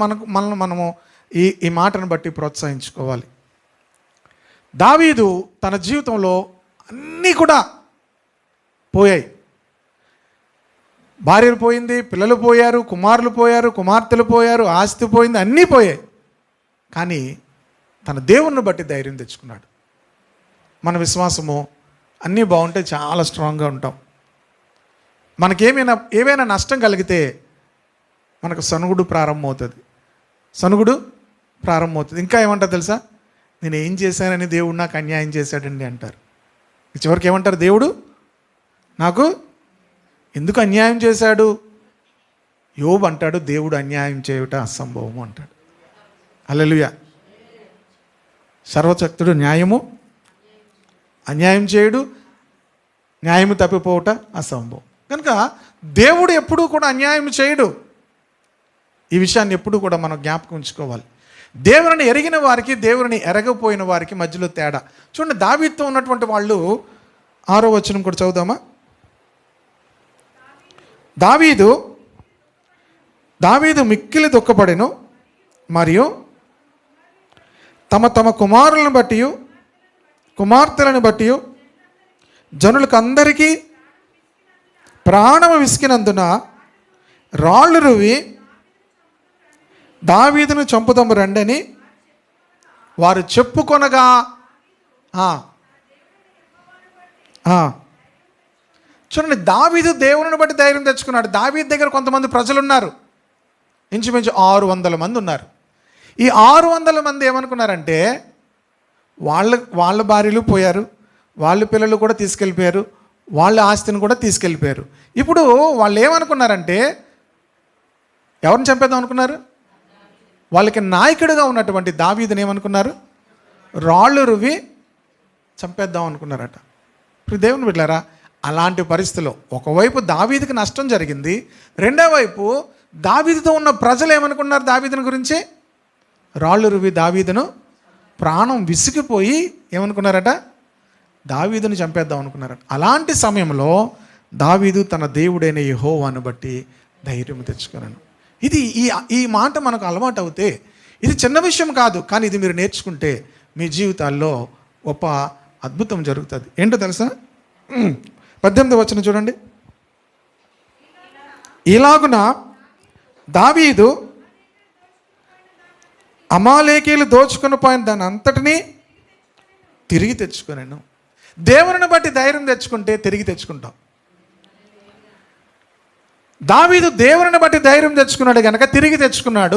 మనకు మనల్ని మనము ఈ ఈ మాటను బట్టి ప్రోత్సహించుకోవాలి. దావీదు తన జీవితంలో అన్నీ కూడా పోయాయి. భార్యలు పోయింది పిల్లలు పోయారు కుమారులు పోయారు కుమార్తెలు పోయారు ఆస్తి పోయింది అన్నీ పోయాయి. కానీ తన దేవుణ్ణి బట్టి ధైర్యం తెచ్చుకున్నాడు. మన విశ్వాసము అన్నీ బాగుంటే చాలా స్ట్రాంగ్గా ఉంటాం. మనకేమైనా ఏమైనా నష్టం కలిగితే మనకు సనుగుడు ప్రారంభమవుతుంది. సనుగుడు ప్రారంభమవుతుంది. ఇంకా ఏమంటారు తెలుసా? నేను ఏం చేశానని దేవుడు నాకు అన్యాయం చేశాడండి అంటారు. చివరికి ఏమంటారు దేవుడు? నాకు ఎందుకు అన్యాయం చేశాడు? యోబు అంటాడు దేవుడు అన్యాయం చేయుట అసంభవము అంటాడు. అల్లెలుయ సర్వశక్తుడు న్యాయము అన్యాయం చేయుడు న్యాయము తప్పిపోవట అసంభవం. కనుక దేవుడు ఎప్పుడూ కూడా అన్యాయం చేయడు. ఈ విషయాన్ని ఎప్పుడూ కూడా మనం జ్ఞాపకం ఉంచుకోవాలి. దేవుని ఎరిగిన వారికి దేవుని ఎరగపోయిన వారికి మధ్యలో తేడా. చూడండి దావీతో ఉన్నటువంటి వాళ్ళు ఆరో వచనం కూడా చదువుదామా? దావీదు దావీదు మిక్కిలి దుఃఖపడెను మరియు తమ తమ కుమారులను బట్టి కుమార్తెలను బట్టి జనులకు అందరికీ ప్రాణము విసికినందున రాళ్ళు రువి దావీదును చంపుదము రండని వారు చెప్పుకొనగా చూడండి దావీదు దేవుని బట్టి ధైర్యం తెచ్చుకున్నాడు. దావీదు దగ్గర కొంతమంది ప్రజలు ఉన్నారు ఇంచుమించు ఆరు వందల మంది ఉన్నారు. ఈ ఆరు వందల మంది ఏమనుకున్నారంటే వాళ్ళ వాళ్ళ భార్యలు పోయారు వాళ్ళ పిల్లలు కూడా తీసుకెళ్ళిపోయారు వాళ్ళ ఆస్తిని కూడా తీసుకెళ్ళిపోయారు. ఇప్పుడు వాళ్ళు ఏమనుకున్నారంటే ఎవరిని చంపేద్దాం అనుకున్నారు? వాళ్ళకి నాయకుడిగా ఉన్నటువంటి దావీదుని ఏమనుకున్నారు? రాళ్ళు రువి చంపేద్దాం అనుకున్నారట. ఇప్పుడు దేవుని బిడ్డారా అలాంటి పరిస్థితిలో ఒకవైపు దావీదికి నష్టం జరిగింది రెండో వైపు దావీదితో ఉన్న ప్రజలు ఏమనుకున్నారు దావీదుని గురించి? రాళ్ళు రువి దావీదును ప్రాణం విసిగిపోయి ఏమనుకున్నారట? దావీదుని చంపేద్దాం అనుకున్నారట. అలాంటి సమయంలో దావీదు తన దేవుడైన యెహోవాను బట్టి ధైర్యం తెచ్చుకున్నాను ఇది ఈ ఈ మాట మనకు అలవాటు అవుతే ఇది చిన్న విషయం కాదు కానీ ఇది మీరు నేర్చుకుంటే మీ జీవితాల్లో గొప్ప అద్భుతం జరుగుతుంది. ఏంటో తెలుసా? పద్దెనిమిది వచ్చిన చూడండి. ఇలాగున దావీదు అమాలేకీలు దోచుకుని పోయిన దాని అంతటినీ తిరిగి తెచ్చుకున్నాను దేవుని బట్టి ధైర్యం తెచ్చుకుంటే తిరిగి తెచ్చుకుంటాం. దావీదు దేవుని బట్టి ధైర్యం తెచ్చుకున్నాడు కనుక తిరిగి తెచ్చుకున్నాడు.